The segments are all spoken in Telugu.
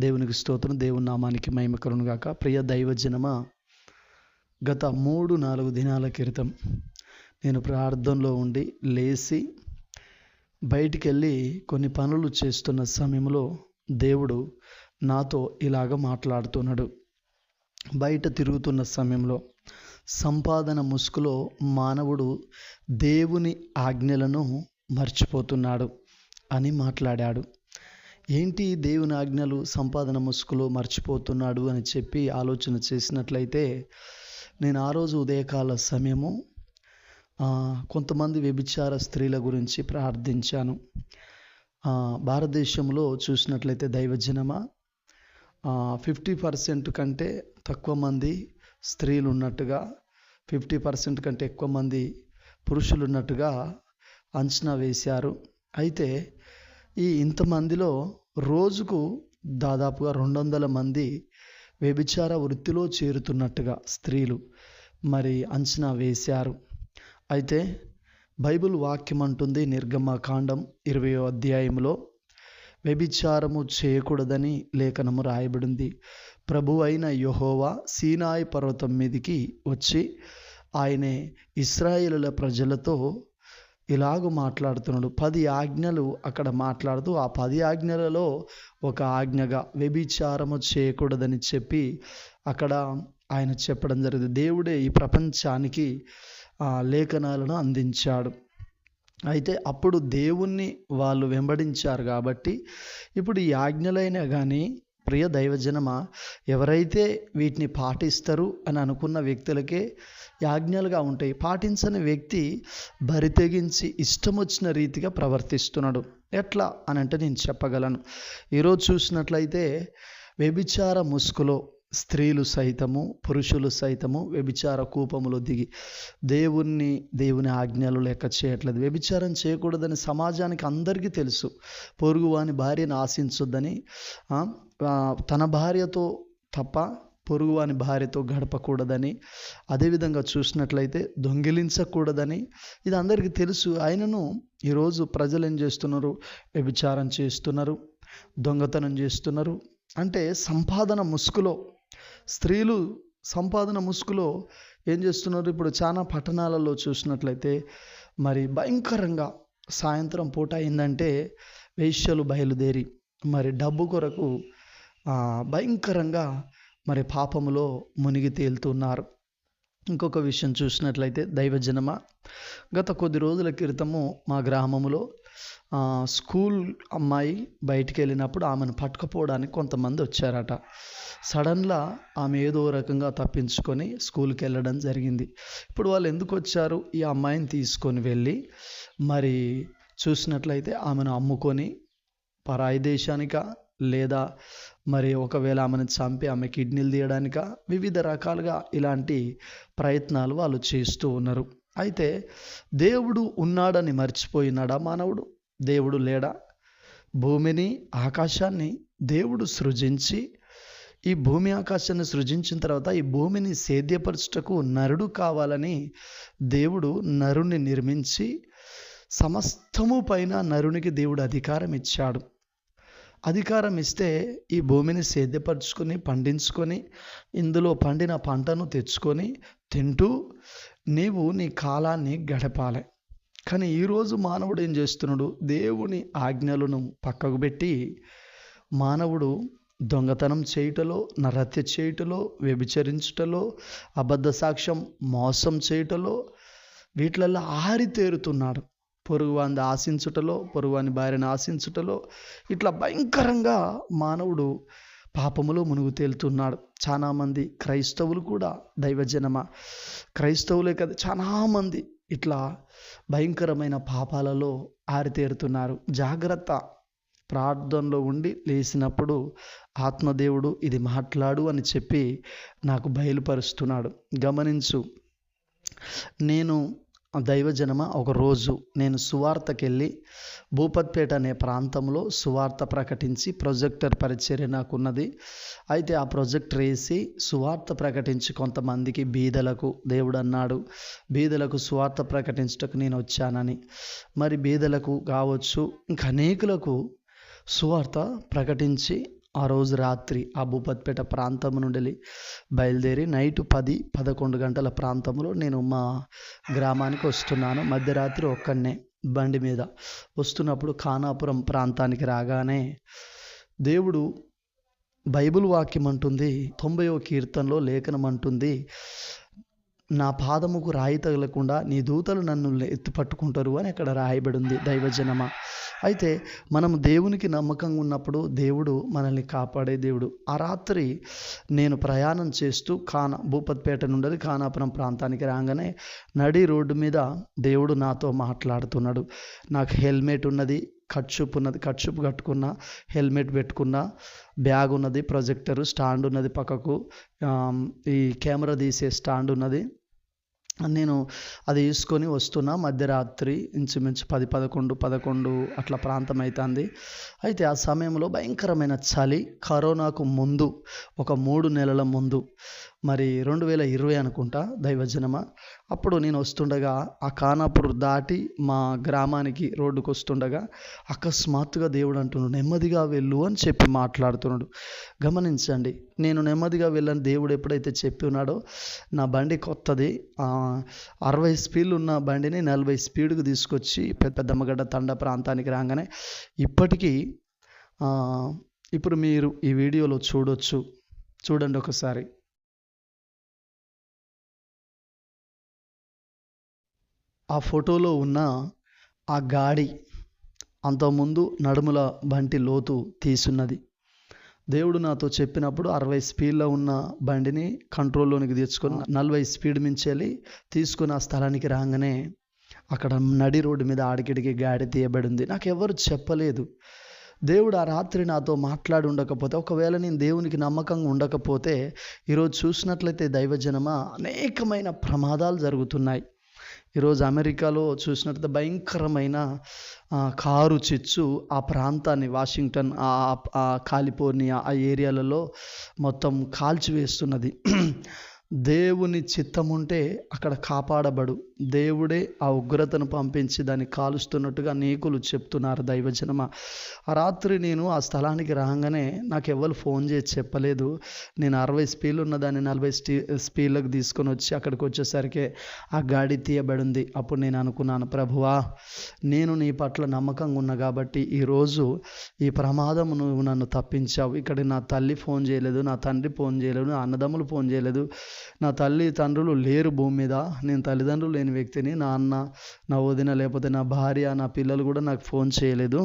దేవునికి స్తోత్రం దేవుని నామానికి మహిమ గాక. ప్రియ దైవజనమ గత మూడు నాలుగు దినాల క్రితం నేను ప్రార్థనలో ఉండి లేచి బయటికి వెళ్ళి కొన్ని పనులు చేస్తున్న సమయంలో దేవుడు నాతో ఇలాగ మాట్లాడుతున్నాడు. బయట తిరుగుతున్న సమయంలో సంపాదన ముసుగులో మానవుడు దేవుని ఆజ్ఞలను మర్చిపోతున్నాడు అని మాట్లాడాడు. ఏంటి దేవుని ఆజ్ఞలు? సంపాదన ముసుగులో మర్చిపోతున్నాడు అని చెప్పి ఆలోచన చేసినట్లయితే నేను ఆ రోజు ఉదయకాల సమయము కొంతమంది వ్యభిచార స్త్రీల గురించి ప్రార్థించాను. భారతదేశంలో చూసినట్లయితే దైవజనమా? ఫిఫ్టీ పర్సెంట్ కంటే తక్కువ మంది స్త్రీలు ఉన్నట్టుగా ఫిఫ్టీ పర్సెంట్ కంటే ఎక్కువ మంది పురుషులు ఉన్నట్టుగా అంచనా వేశారు. అయితే ఈ ఇంతమందిలో రోజుకు దాదాపుగా రెండు వందల మంది వ్యభిచార వృత్తిలో చేరుతున్నట్టుగా స్త్రీలు మరి అంచనా వేశారు. అయితే బైబిల్ వాక్యం అంటుంది నిర్గమకాండం ఇరవయో అధ్యాయంలో వ్యభిచారము చేయకూడదని లేఖనము రాయబడింది. ప్రభు అయిన యహోవా సీనాయి పర్వతం మీదికి వచ్చి ఆయనే ఇస్రాయేలుల ప్రజలతో ఇలాగ మాట్లాడుతున్నాడు. పది ఆజ్ఞలు అక్కడ మాట్లాడుతూ ఆ పది ఆజ్ఞలలో ఒక ఆజ్ఞగా వ్యభిచారము చేయకూడదని చెప్పి అక్కడ ఆయన చెప్పడం జరిగింది. దేవుడే ఈ ప్రపంచానికి ఆ లేఖనాలను అందించాడు. అయితే అప్పుడు దేవుణ్ణి వాళ్ళు వెంబడించారు కాబట్టి ఇప్పుడు ఈ ఆజ్ఞలైనా కానీ ప్రియ దైవజనమా ఎవరైతే వీటిని పాటిస్తారు అని అనుకున్న వ్యక్తులకే యాజ్ఞలుగా ఉంటాయి. పాటించని వ్యక్తి బరి తెగించి ఇష్టం వచ్చిన రీతిగా ప్రవర్తిస్తున్నాడు. ఎట్లా అని అంటే నేను చెప్పగలను. ఈరోజు చూసినట్లయితే వ్యభిచార ముసుగులో స్త్రీలు సైతము పురుషులు సైతము వ్యభిచార కూపములో దిగి దేవుణ్ణి దేవుని ఆజ్ఞలు లెక్క చేయట్లేదు. వ్యభిచారం చేయకూడదని సమాజానికి అందరికీ తెలుసు. పొరుగు వాని భార్యను ఆశించొద్దని తన భార్యతో తప్ప పొరుగువాని భార్యతో గడపకూడదని అదేవిధంగా చూసినట్లయితే దొంగిలించకూడదని ఇది అందరికీ తెలుసు. ఆయనను ఈరోజు ప్రజలు ఏం చేస్తున్నారు? వ్యభిచారం చేస్తున్నారు దొంగతనం చేస్తున్నారు. అంటే సంపాదన ముసుగులో స్త్రీలు సంపాదన ముసుగులో ఏం చేస్తున్నారు? ఇప్పుడు చాలా పట్టణాలలో చూసినట్లయితే మరి భయంకరంగా సాయంత్రం పూట అయిందంటే వేశ్యలు బయలుదేరి మరి డబ్బు కొరకు భయంకరంగా మరి పాపములో మునిగి తేలుతున్నారు. ఇంకొక విషయం చూసినట్లయితే దైవజనమ. గత కొద్ది రోజుల క్రితము మా గ్రామంలో స్కూల్ అమ్మాయి బయటికి వెళ్ళినప్పుడు ఆమెను పట్టుకుపోవడానికి కొంతమంది వచ్చారట. సడన్గా ఆమె ఏదో రకంగా తప్పించుకొని స్కూల్కి వెళ్ళడం జరిగింది. ఇప్పుడు వాళ్ళు ఎందుకు వచ్చారు? ఈ అమ్మాయిని తీసుకొని వెళ్ళి మరి చూసినట్లయితే ఆమెను అమ్ముకొని పరాయి దేశానిక లేదా మరి ఒకవేళ ఆమెను చంపి ఆమె కిడ్నీలు తీయడానిక? వివిధ రకాలుగా ఇలాంటి ప్రయత్నాలు వాళ్ళు చేస్తూ ఉన్నారు. అయితే దేవుడు ఉన్నాడని మర్చిపోయినాడా మానవుడు? దేవుడు లేడా? భూమిని ఆకాశాన్ని దేవుడు సృజించి ఈ భూమి ఆకాశాన్ని సృజించిన తర్వాత ఈ భూమిని సేద్యపరచుటకు నరుడు కావాలని దేవుడు నరుణ్ణి నిర్మించి సమస్తము పైన నరునికి దేవుడు అధికారం ఇచ్చాడు. అధికారం ఇస్తే ఈ భూమిని సేద్యపరుచుకొని పండించుకొని ఇందులో పండిన పంటను తెచ్చుకొని తింటూ నీవు నీ కాలాన్ని గడపాలి. కానీ ఈరోజు మానవుడు ఏం చేస్తున్నాడు? దేవుని ఆజ్ఞలను పక్కకు పెట్టి మానవుడు దొంగతనం చేయుటలో నరత్య చేయుటలో వ్యభిచరించుటలో అబద్ధ సాక్ష్యం మోసం చేయుటలో వీటిలలో ఆరితేరుతున్నాడు. పొరుగువాని ఆశించుటలో పొరుగువాని భార్యను ఆశించుటలో ఇట్లా భయంకరంగా మానవుడు పాపములో మునుగు తేలుతున్నాడు. చాలామంది క్రైస్తవులు కూడా దైవజనమ? క్రైస్తవులే కదా చాలామంది ఇట్లా భయంకరమైన పాపాలలో ఆరితేరుతున్నారు. జాగ్రత్త. ప్రార్థనలో ఉండి లేచినప్పుడు ఆత్మదేవుడు ఇది మాట్లాడు అని చెప్పి నాకు బయలుపరుస్తున్నాడు. గమనించు నేను దైవజనమ? ఒక రోజు నేను సువార్తకి వెళ్ళి భూపత్పేట అనే ప్రాంతంలో సువార్త ప్రకటించి ప్రొజెక్టర్ పరిచర్య నాకున్నది. అయితే ఆ ప్రొజెక్టర్ వేసి సువార్త ప్రకటించి కొంతమందికి బీదలకు దేవుడు అన్నాడు బీదలకు సువార్త ప్రకటించటకు నేను వచ్చానని. మరి బీదలకు కావచ్చు ఇంకా అనేకులకు సువార్త ప్రకటించి ఆ రోజు రాత్రి ఆ భూపత్పేట ప్రాంతం నుండి బయలుదేరి నైట్ పది పదకొండు గంటల ప్రాంతంలో నేను మా గ్రామానికి వస్తున్నాను. మధ్యరాత్రి ఒక్కడనే బండి మీద వస్తున్నప్పుడు ఖానాపురం ప్రాంతానికి రాగానే దేవుడు బైబిల్ వాక్యం అంటుంది తొంభైవ కీర్తనలో లేఖనం అంటుంది నా పాదముకు రాయి తగలకుండా నీ దూతలు నన్ను ఎత్తి పట్టుకుంటారు అని అక్కడ రాయబడి ఉంది దైవజనమ. అయితే మనం దేవునికి నమ్మకంగా ఉన్నప్పుడు దేవుడు మనల్ని కాపాడే దేవుడు. ఆ రాత్రి నేను ప్రయాణం చేస్తూ ఖానా భూపత్పేట నుండి ఖానాపురం ప్రాంతానికి రాగానే నడి రోడ్డు మీద దేవుడు నాతో మాట్లాడుతున్నాడు. నాకు హెల్మెట్ ఉన్నది కట్షూప్ ఉన్నది కట్షూప్ కట్టుకున్న హెల్మెట్ పెట్టుకున్న బ్యాగ్ ఉన్నది ప్రొజెక్టర్ స్టాండ్ ఉన్నది పక్కకు ఈ కెమెరా తీసే స్టాండ్ ఉన్నది. నేను అది వేసుకొని వస్తున్నా. మధ్యరాత్రి ఇంచుమించు పది పదకొండు పదకొండు అట్లా ప్రాంతం అవుతుంది అయితే ఆ సమయంలో భయంకరమైన చలి కరోనాకు ముందు ఒక మూడు నెలల ముందు. మరి రెండు వేల ఇరవై అనుకుంటా దైవజనమ? అప్పుడు నేను వస్తుండగా ఆ ఖానాపూర్ దాటి మా గ్రామానికి రోడ్డుకు వస్తుండగా అకస్మాత్తుగా దేవుడు అంటున్నాడు నెమ్మదిగా వెళ్ళు అని చెప్పి మాట్లాడుతున్నాడు. గమనించండి నేను నెమ్మదిగా వెళ్ళని దేవుడు ఎప్పుడైతే చెప్పి ఉన్నాడో నా బండి కొత్తది. అరవై స్పీడ్లు ఉన్న బండిని నలభై స్పీడ్కి తీసుకొచ్చి పెద్ద పెద్దమ్మగడ్డ తండ ప్రాంతానికి రాగానే ఇప్పటికీ ఇప్పుడు మీరు ఈ వీడియోలో చూడొచ్చు. చూడండి ఒకసారి. ఆ ఫోటోలో ఉన్న ఆ గాడి అంతకుముందు నడుముల బంటి లోతు తీసున్నది దేవుడు నాతో చెప్పినప్పుడు అరవై స్పీడ్లో ఉన్న బండిని కంట్రోల్లోనికి తెచ్చుకొని నలభై స్పీడ్ మించెళ్ళి తీసుకుని ఆ స్థలానికి రాగానే అక్కడ నడి రోడ్డు మీద ఆడికిడికి గాడి తీయబడింది. నాకు ఎవరు చెప్పలేదు. దేవుడు ఆ రాత్రి నాతో మాట్లాడి ఉండకపోతే ఒకవేళ నేను దేవునికి నమ్మకంగా ఉండకపోతే ఈరోజు చూసినట్లయితే దైవజనమ అనేకమైన ప్రమాదాలు జరుగుతున్నాయి. ఈరోజు అమెరికాలో చూసినట్లయితే భయంకరమైన కారు చిచ్చు ఆ ప్రాంతాన్ని వాషింగ్టన్ ఆ కాలిఫోర్నియా ఆ ఏరియాలలో మొత్తం కాల్చివేస్తున్నది. దేవుని చిత్తం ఉంటే అక్కడ కాపాడబడు. దేవుడే ఆ ఉగ్రతను పంపించి దాన్ని కాలుస్తున్నట్టుగా నీకులు చెప్తున్నారు దైవజనమ. ఆ రాత్రి నేను ఆ స్థలానికి రాగానే నాకు ఎవరు ఫోన్ చేసి చెప్పలేదు. నేను అరవై స్పీడ్లు ఉన్న దాన్ని నలభై స్టీ స్పీడ్లకు తీసుకొని వచ్చి అక్కడికి వచ్చేసరికి ఆ గాడి తీయబడింది. అప్పుడు నేను అనుకున్నాను ప్రభువా నేను నీ పట్ల నమ్మకంగా ఉన్నా కాబట్టి ఈరోజు ఈ ప్రమాదం నువ్వు నన్ను తప్పించావు. ఇక్కడ నా తల్లి ఫోన్ చేయలేదు నా తండ్రి ఫోన్ చేయలేదు నా అన్నదమ్ములు ఫోన్ చేయలేదు. నా తల్లి తండ్రులు లేరు భూమి మీద. నేను తల్లిదండ్రులు లేని వ్యక్తిని నా అన్న నా వదిన లేకపోతే నా భార్య నా పిల్లలు కూడా నాకు ఫోన్ చేయలేదు.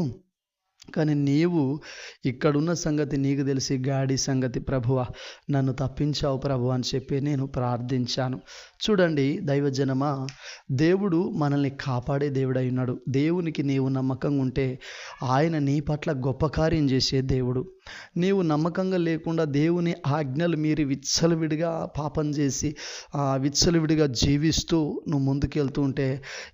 కానీ నీవు ఇక్కడున్న సంగతి నీకు తెలిసి గాడి సంగతి ప్రభువ. నన్ను తప్పించావు ప్రభు అని చెప్పి నేను ప్రార్థించాను. చూడండి దైవజనమా దేవుడు మనల్ని కాపాడే దేవుడై ఉన్నాడు. దేవునికి నీవు నమ్మకంగా ఉంటే ఆయన నీ పట్ల గొప్ప కార్యం చేసే దేవుడు. నీవు నమ్మకంగా లేకుండా దేవుని ఆజ్ఞలు మీరి విచ్చలవిడిగా పాపం చేసి విచ్చలవిడిగా జీవిస్తూ నువ్వు ముందుకెళ్తూ ఉంటే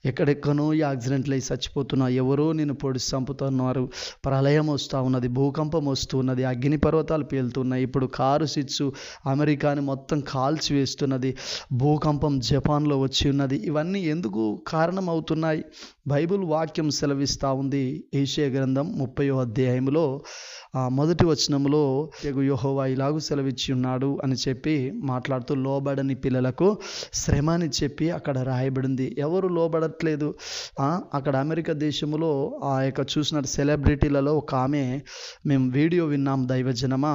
ఎక్కడెక్కనో ఈ యాక్సిడెంట్లు అయి చచ్చిపోతున్నావు ఎవరో నేను పొడి చంపుతున్నారు. ప్రళయం వస్తూ ఉన్నది భూకంపం వస్తూ ఉన్నది అగ్ని పర్వతాలు పేలుతున్నాయి. ఇప్పుడు కారు సిచ్చు అమెరికాని మొత్తం కాల్చి వేస్తున్నది భూకంపం జపాన్లో వచ్చి ఉన్నది. ఇవన్నీ ఎందుకు కారణం అవుతున్నాయి బైబిల్ వాక్యం సెలవిస్తూ ఉంది. ఏషియా గ్రంథం ముప్పయో అధ్యాయంలో మొదటి వచనంలో యహోవా ఇలాగూ సెలవిచ్చి ఉన్నాడు అని చెప్పి మాట్లాడుతూ లోబడని పిల్లలకు శ్రమ అని చెప్పి అక్కడ రాయబడింది. ఎవరు లోబడట్లేదు? అక్కడ అమెరికా దేశంలో ఆ యొక్క చూసిన విద్యార్థులలో ఒక ఆమె మేము వీడియో విన్నాం దైవ జనమా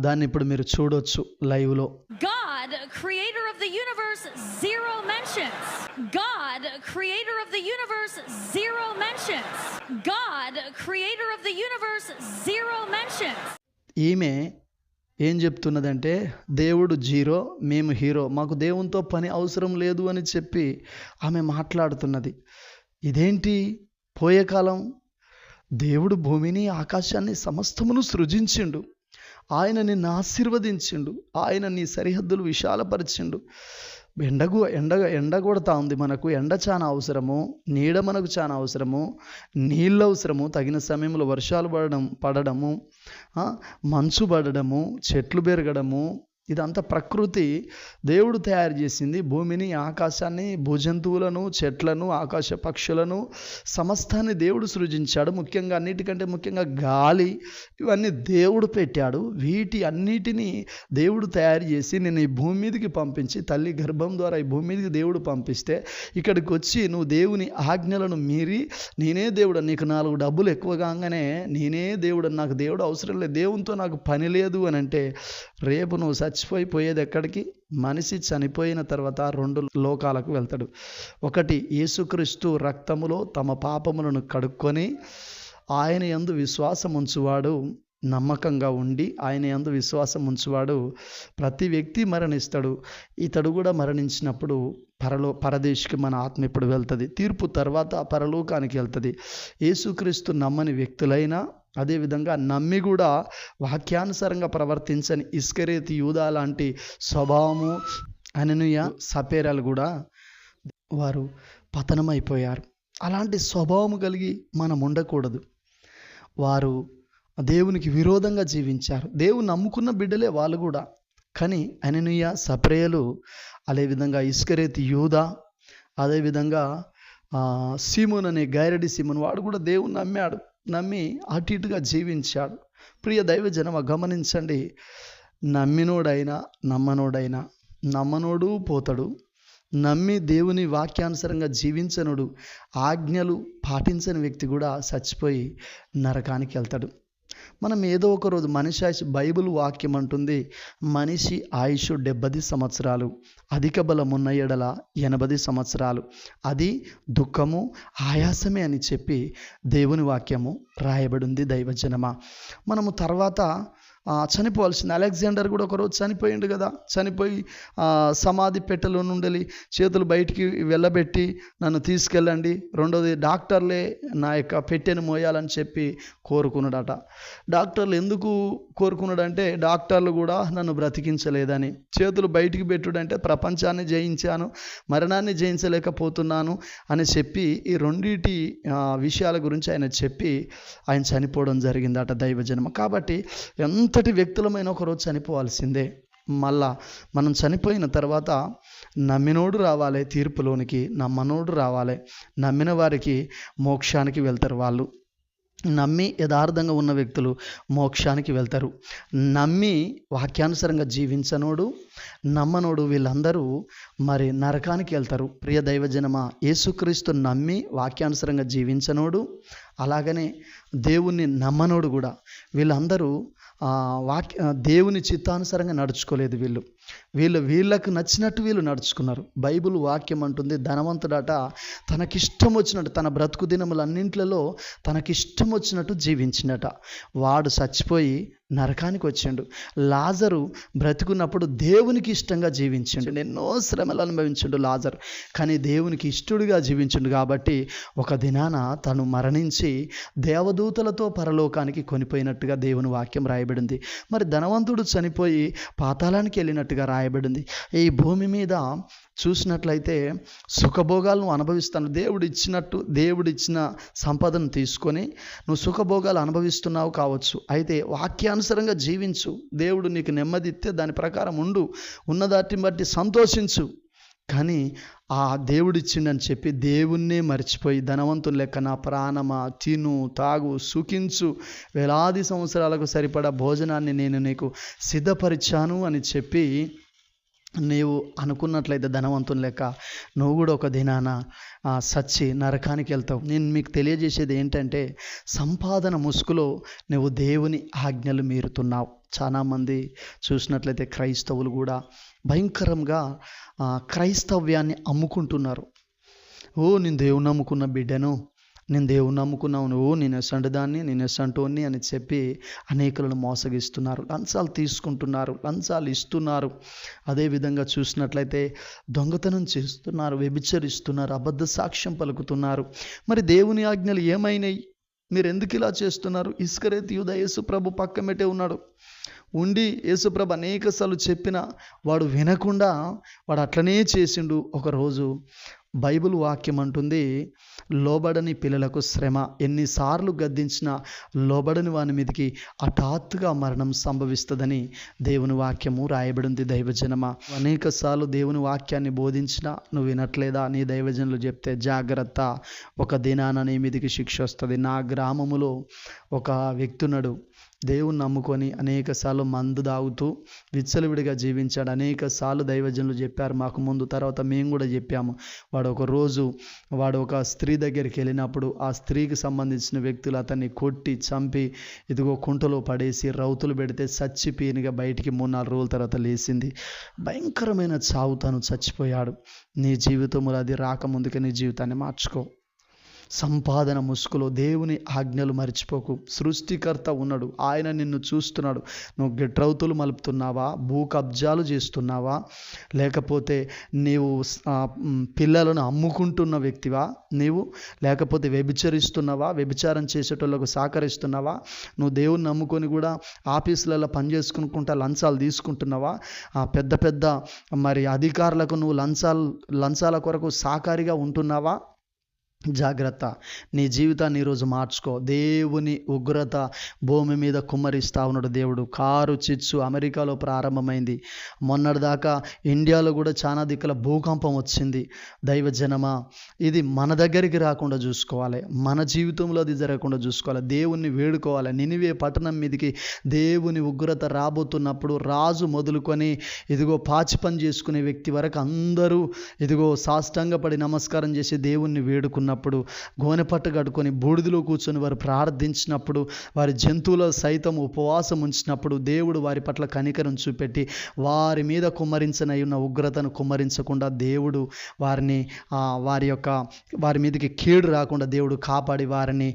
దాన్ని ఇప్పుడు మీరు చూడొచ్చు లైవ్లో god creator of the universe zero mentions god creator of the universe zero mentions god creator of the universe zero mentions ఈమె ఏం చెప్తున్నదంటే దేవుడు జీరో మేము హీరో. మాకు దేవునితో పని అవసరం లేదు అని చెప్పి ఆమె మాట్లాడుతున్నది. ఇదేంటి? పోయే కాలం దేవుడు భూమిని ఆకాశాన్ని సమస్తమును సృజించిండు. ఆయన నిన్ను ఆశీర్వదించిండు. ఆయన నీ సరిహద్దులు విశాలపరిచిండు. ఎండగు ఎండ ఎండ కొడతా ఉంది మనకు. ఎండ చాలా అవసరము నీడ మనకు చాలా అవసరము నీళ్ళు అవసరము తగిన సమయంలో వర్షాలు పడడం పడడము మంచు పడడము చెట్లు పెరగడము ఇదంతా ప్రకృతి. దేవుడు తయారు చేసింది భూమిని ఆకాశాన్ని భూజంతువులను చెట్లను ఆకాశ పక్షులను సమస్తాన్ని దేవుడు సృజించాడు. ముఖ్యంగా అన్నిటికంటే ముఖ్యంగా గాలి ఇవన్నీ దేవుడు పెట్టాడు. వీటి అన్నిటినీ దేవుడు తయారు చేసి నేను ఈ భూమి మీదకి పంపించి తల్లి గర్భం ద్వారా ఈ భూమి మీదకి దేవుడు పంపిస్తే ఇక్కడికి వచ్చి నువ్వు దేవుని ఆజ్ఞలను మీరి నేనే దేవుడు నీకు నాలుగు డబ్బులు ఎక్కువ కాగానే నేనే దేవుడు నాకు దేవుడు అవసరం లేదు దేవునితో నాకు పని లేదు అని అంటే రేపు నువ్వు చచ్చిపోయి పోయేది ఎక్కడికి? మనిషి చనిపోయిన తర్వాత రెండు లోకాలకు వెళ్తాడు. ఒకటి యేసుక్రీస్తు రక్తములో తమ పాపములను కడుక్కొని ఆయన యందు విశ్వాసం ఉంచువాడు నమ్మకంగా ఉండి ఆయన యందు విశ్వాసం ఉంచువాడు. ప్రతి వ్యక్తి మరణిస్తాడు. ఇతడు కూడా మరణించినప్పుడు పరలో పరదేశికి మన ఆత్మ ఇప్పుడు వెళ్తుంది. తీర్పు తర్వాత పరలోకానికి వెళ్తుంది. యేసుక్రీస్తు నమ్మని వ్యక్తులైనా అదేవిధంగా నమ్మి కూడా వాక్యానుసారంగా ప్రవర్తించని ఇస్కరేతి యూదా లాంటి స్వభావము అననుయ సపేరాలు కూడా వారు పతనమైపోయారు. అలాంటి స్వభావం కలిగి మనం ఉండకూడదు. వారు దేవునికి విరోధంగా జీవించారు. దేవుని నమ్ముకున్న బిడ్డలే వాళ్ళు కూడా. కానీ అననీయ సప్రేయలు అదేవిధంగా ఇస్కరేతి యూదా అదేవిధంగా సీమున్ అనే గైరడి సీమున్ వాడు కూడా దేవుని నమ్మాడు. నమ్మి అటు ఇటుగా జీవించాడు. ప్రియ దైవజనమ గమనించండి. నమ్మినోడైనా నమ్మనోడైనా నమ్మనోడు పోతాడు. నమ్మి దేవుని వాక్యానుసారంగా జీవించనుడు. ఆజ్ఞలు పాటించని వ్యక్తి కూడా చచ్చిపోయి నరకానికి వెళ్తాడు. మనం ఏదో ఒక రోజు మనిషి ఆయుష్ బైబిల్ వాక్యం అంటుంది మనిషి ఆయుష్ డెబ్బది సంవత్సరాలు అధిక బలం ఉన్న ఎడల ఎనభది సంవత్సరాలు. అది దుఃఖము ఆయాసమే అని చెప్పి దేవుని వాక్యము రాయబడింది దైవజనమ. మనము తర్వాత చనిపోవాల్సింది. అలెగ్జాండర్ కూడా ఒకరోజు చనిపోయిండు కదా. చనిపోయి సమాధి పెట్టెలో నుండి చేతులు బయటికి వెళ్ళబెట్టి నన్ను తీసుకెళ్ళండి. రెండోది డాక్టర్లే నా యొక్క పెట్టెను మోయాలని చెప్పి కోరుకున్నాడట. డాక్టర్లు ఎందుకు కోరుకున్నాడంటే డాక్టర్లు కూడా నన్ను బ్రతికించలేదని. చేతులు బయటికి పెట్టుడంటే ప్రపంచాన్ని జయించాను మరణాన్ని జయించలేకపోతున్నాను అని చెప్పి ఈ రెండింటి విషయాల గురించి ఆయన చెప్పి ఆయన చనిపోవడం జరిగిందట దైవజన్మ. కాబట్టి ఎంత ఎంతటి వ్యక్తులమైన ఒకరోజు చనిపోవాల్సిందే. మళ్ళా మనం చనిపోయిన తర్వాత నమ్మినోడు రావాలి తీర్పులోనికి నమ్మనోడు రావాలి. నమ్మిన వారికి మోక్షానికి వెళ్తారు వాళ్ళు. నమ్మి యథార్థంగా ఉన్న వ్యక్తులు మోక్షానికి వెళ్తారు. నమ్మి వాక్యానుసారంగా జీవించనోడు నమ్మనోడు వీళ్ళందరూ మరి నరకానికి వెళ్తారు. ప్రియ దైవజనమ యేసుక్రీస్తు నమ్మి వాక్యానుసారంగా జీవించనోడు అలాగనే దేవుణ్ణి నమ్మనోడు కూడా. వీళ్ళందరూ వాక్య దేవుని చిత్తానుసారంగా నడుచుకోలేదు వీళ్ళు. వీళ్ళు వీళ్ళకు నచ్చినట్టు వీళ్ళు నడుచుకున్నారు. బైబిల్ వాక్యం అంటుంది ధనవంతుడట తనకిష్టం వచ్చినట్టు తన బ్రతుకు దినములన్నింటిలో తనకిష్టం వచ్చినట్టు జీవించినట. వాడు చచ్చిపోయి నరకానికి వచ్చిండు లాజరు బ్రతుకున్నప్పుడు దేవునికి ఇష్టంగా జీవించిండు. ఎన్నో శ్రమలు అనుభవించిండు లాజర్. కానీ దేవునికి ఇష్టడుగా జీవించిండు కాబట్టి ఒక దినాన తను మరణించి దేవదూతలతో పరలోకానికి కొనిపోయినట్టుగా దేవుని వాక్యం రాయబడింది. మరి ధనవంతుడు చనిపోయి పాతాళానికి వెళ్ళినట్టుగా రాయబడింది. ఈ భూమి మీద చూసినట్లయితే సుఖభోగాలను అనుభవిస్తాను. దేవుడు ఇచ్చినట్టు దేవుడు ఇచ్చిన సంపదను తీసుకొని నువ్వు సుఖభోగాలు అనుభవిస్తున్నావు కావచ్చు. అయితే వాక్యానుసారంగా జీవించు. దేవుడు నీకు నెమ్మది ఇస్తే దాని ప్రకారం ఉండు. ఉన్నదాటిని బట్టి సంతోషించు. కానీ ఆ దేవుడిచ్చిండని చెప్పి దేవుణ్ణే మర్చిపోయి ధనవంతుని లెక్క నా ప్రాణమా తిను తాగు సుఖించు. వేలాది సంవత్సరాలకు సరిపడా భోజనాన్ని నేను నీకు సిద్ధపరిచాను అని చెప్పి నీవు అనుకున్నట్లయితే ధనవంతుని లెక్క నువ్వు కూడా ఒక దినాన సచ్చి నరకానికి వెళ్తావు. నేను మీకు తెలియజేసేది ఏంటంటే సంపాదన ముసుగులో నువ్వు దేవుని ఆజ్ఞలు మీరుతున్నావు. చాలామంది చూసినట్లయితే క్రైస్తవులు కూడా భయంకరంగా క్రైస్తవ్యాన్ని అమ్ముకుంటున్నారు. ఓ నేను దేవుని నమ్ముకున్న బిడ్డను నేను దేవుని నమ్ముకున్నావు నువ్వు నేను ఎసంటి దాన్ని నేను ఎసంటోని అని చెప్పి అనేకులను మోసగిస్తున్నారు. లంచాలు తీసుకుంటున్నారు లంచాలు ఇస్తున్నారు. అదేవిధంగా చూసినట్లయితే దొంగతనం చేస్తున్నారు వ్యభిచరిస్తున్నారు అబద్ధ సాక్ష్యం పలుకుతున్నారు. మరి దేవుని ఆజ్ఞలు ఏమైనాయి? మీరు ఎందుకు ఇలా చేస్తున్నారు? ఇసుకరేతి యూద యేసు ప్రభు పక్కమెటే ఉన్నాడు. ఉండి యేసుప్రభ అనేకసార్లు చెప్పిన వాడు వినకుండా వాడు అట్లనే చేసిండు. ఒకరోజు బైబిల్ వాక్యం అంటుంది లోబడని పిల్లలకు శ్రమ. ఎన్నిసార్లు గద్దించినా లోబడని వాని మీదకి హఠాత్తుగా మరణం సంభవిస్తుందని దేవుని వాక్యము రాయబడింది. దైవజనమ అనేక సార్లు దేవుని వాక్యాన్ని బోధించినా నువ్వు వినట్లేదా? నీ దైవజనులు చెప్తే జాగ్రత్త. ఒక దినాన నీ మీదకి శిక్ష వస్తుంది. నా గ్రామములో ఒక వ్యక్తునడు దేవుని నమ్ముకొని అనేక సార్లు మందు తాగుతూ విచ్చలవిడిగా జీవించాడు. అనేక సార్లు దైవజనులు చెప్పారు మాకు ముందు తర్వాత మేము కూడా చెప్పాము. వాడు ఒక రోజు వాడు ఒక స్త్రీ దగ్గరికి వెళ్ళినప్పుడు ఆ స్త్రీకి సంబంధించిన వ్యక్తులు అతన్ని కొట్టి చంపి ఇదిగో కుంటలో పడేసి రౌతులు పెడితే చచ్చి పీనిగా బయటికి మూడు నాలుగు రోజుల తర్వాత లేచింది. భయంకరమైన చావు తను చచ్చిపోయాడు. నీ జీవితంలో అది రాకముందుకే నీ జీవితాన్ని మార్చుకో. సంపాదన ముసుగులో దేవుని ఆజ్ఞలు మర్చిపోకు. సృష్టికర్త ఉన్నాడు. ఆయన నిన్ను చూస్తున్నాడు. నువ్వు గిట్రౌతులు మలుపుతున్నావా? భూ కబ్జాలు చేస్తున్నావా? లేకపోతే నీవు పిల్లలను అమ్ముకుంటున్న వ్యక్తివా? నీవు లేకపోతే వ్యభిచరిస్తున్నావా? వ్యభిచారం చేసేటోళ్ళకు సహకరిస్తున్నావా? నువ్వు దేవుని నమ్ముకొని కూడా ఆఫీసులలో పనిచేసుకుంటా లంచాలు తీసుకుంటున్నావా? ఆ పెద్ద పెద్ద మరి అధికారులకు నువ్వు లంచాలు లంచాల కొరకు సహకారిగా ఉంటున్నావా? జాగ్రత్త. నీ జీవితాన్ని ఈరోజు మార్చుకో. దేవుని ఉగ్రత భూమి మీద కుమ్మరిస్తా ఉన్నాడు దేవుడు. కారు చిచ్చు అమెరికాలో ప్రారంభమైంది. మొన్నటిదాకా ఇండియాలో కూడా చాలా దిక్కుల భూకంపం వచ్చింది. దైవ జనమా ఇది మన దగ్గరికి రాకుండా చూసుకోవాలి. మన జీవితంలో అది జరగకుండా చూసుకోవాలి. దేవుణ్ణి వేడుకోవాలి. నినివే పట్టణం మీదకి దేవుని ఉగ్రత రాబోతున్నప్పుడు రాజు మొదలుకొని ఇదిగో పాచి పని చేసుకునే వ్యక్తి వరకు అందరూ ఇదిగో సాష్టంగపడి నమస్కారం చేసి దేవుణ్ణి వేడుకున్నప్పుడు గోనెపట్టు కట్టుకొని బూడిదలో కూర్చొని వారు ప్రార్థించినప్పుడు వారి జంతువుల సైతం ఉపవాసం ఉంచినప్పుడు దేవుడు వారి పట్ల కనికరం చూపెట్టి వారి మీద కుమ్మరించనై ఉన్న ఉగ్రతను కుమ్మరించకుండా దేవుడు వారిని వారి యొక్క వారి మీదకి కీడు రాకుండా దేవుడు కాపాడి వారిని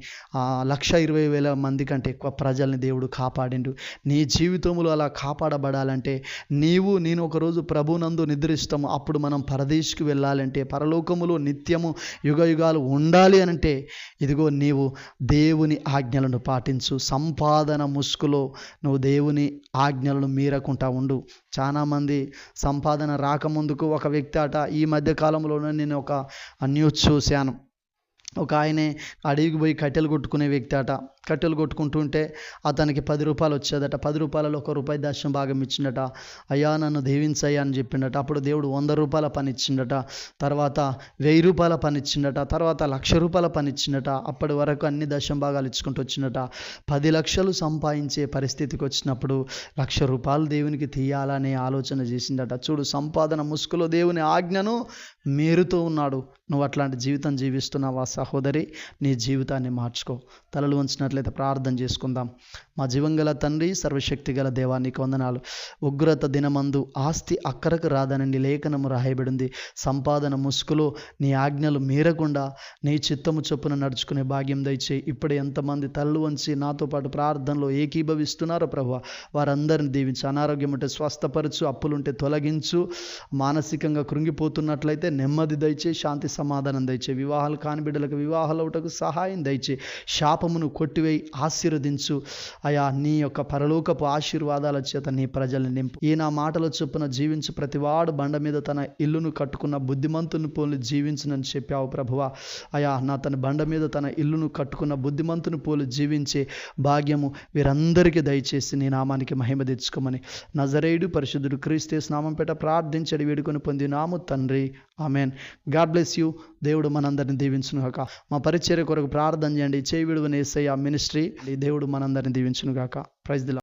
లక్ష ఇరవై వేల మంది కంటే ఎక్కువ ప్రజల్ని దేవుడు కాపాడిండు. నీ జీవితంలో అలా కాపాడబడాలంటే నీవు నేను ఒకరోజు ప్రభునందు నిద్రిస్తాము. అప్పుడు మనం పరదేశ్కి వెళ్ళాలంటే పరలోకములో నిత్యము యుగ యుగాలు ఉండాలి అనంటే ఇదిగో నీవు దేవుని ఆజ్ఞలను పాటించు. సంపాదన ముసుగులో నువ్వు దేవుని ఆజ్ఞలను మీరకుండా ఉండు. చాలామంది సంపాదన రాకముందుకు ఒక వ్యక్తి అట ఈ మధ్య కాలంలోనే నేను ఒక న్యూస్ చూశాను. ఒక ఆయనే అడవికి పోయి కట్టెలు కొట్టుకునే వ్యక్తి అట. కట్టెలు కొట్టుకుంటుంటే అతనికి పది రూపాయలు వచ్చేదట. పది రూపాయలలో ఒక రూపాయి దశం భాగం ఇచ్చిండట. అయ్యా నన్ను దీవించయ్యా అని చెప్పిండట. అప్పుడు దేవుడు వంద రూపాయల పని ఇచ్చిండట. తర్వాత వెయ్యి రూపాయల పని ఇచ్చిండట. తర్వాత లక్ష రూపాయల పని ఇచ్చిండట. అప్పటి వరకు అన్ని దశం భాగాలు ఇచ్చుకుంటూ వచ్చిండట. పది లక్షలు సంపాదించే పరిస్థితికి వచ్చినప్పుడు లక్ష రూపాయలు దేవునికి తీయాలనే ఆలోచన చేసిండట. చూడు సంపాదన ముసుగులో దేవుని ఆజ్ఞను మేరుతూ ఉన్నాడు. నువ్వు అట్లాంటి జీవితం జీవిస్తున్నావా సహోదరి? నీ జీవితాన్ని మార్చుకో. తలలు ఉంచినట్లయితే ప్రార్థన చేసుకుందాం. మా జీవంగల తండ్రి సర్వశక్తి గల దేవానికి వందనాలు. ఉగ్రత దినమందు ఆస్తి అక్కరకు రాదనండి లేఖనము రాయబడింది. సంపాదన ముసుగులో నీ ఆజ్ఞలు మీరకుండా నీ చిత్తము చొప్పున నడుచుకునే భాగ్యం దయచేయి. ఇప్పుడే ఎంతమంది తల్లు వంచి నాతో పాటు ప్రార్థనలో ఏకీభవిస్తున్నారో ప్రభు వారందరిని దీవించి అనారోగ్యం ఉంటే స్వస్థపరచు అప్పులుంటే తొలగించు మానసికంగా కృంగిపోతున్నట్లయితే నెమ్మది దయచే శాంతి సమాధానం దయచే వివాహాలు కాని బిడ్డలకు వివాహాలు సహాయం దయచే శాపమును కొట్టివేయి ఆశీర్వదించు. అయా నీ యొక్క పరలోకపు ఆశీర్వాదాల చేత నీ ప్రజల్ని నింపు. ఈ నా మాటల చొప్పున జీవించు ప్రతివాడు బండ మీద తన ఇల్లును కట్టుకున్న బుద్ధిమంతుని పోలి జీవించునని చెప్పావు ప్రభువా. అయా నా తన బండ మీద తన ఇల్లును కట్టుకున్న బుద్ధిమంతుని పోలి జీవించే భాగ్యము వీరందరికీ దయచేసి నీ నామానికి మహిమ తెచ్చుకోమని. నజరేయుడు పరిశుద్ధుడు క్రీస్తు నామం పేట ప్రార్థించడి వేడుకొని పొంది నాము తండ్రి. ఆమెన్. God bless you. దేవుడు మనందరిని దీవించునుగాక. మా పరిచర్య కొరకు ప్రార్థన చేయండి. చేయి విడువనేసయ్య మినిస్ట్రీ దేవుడు మనందరిని దీవించునుగాక. ప్రైజ్ దిలా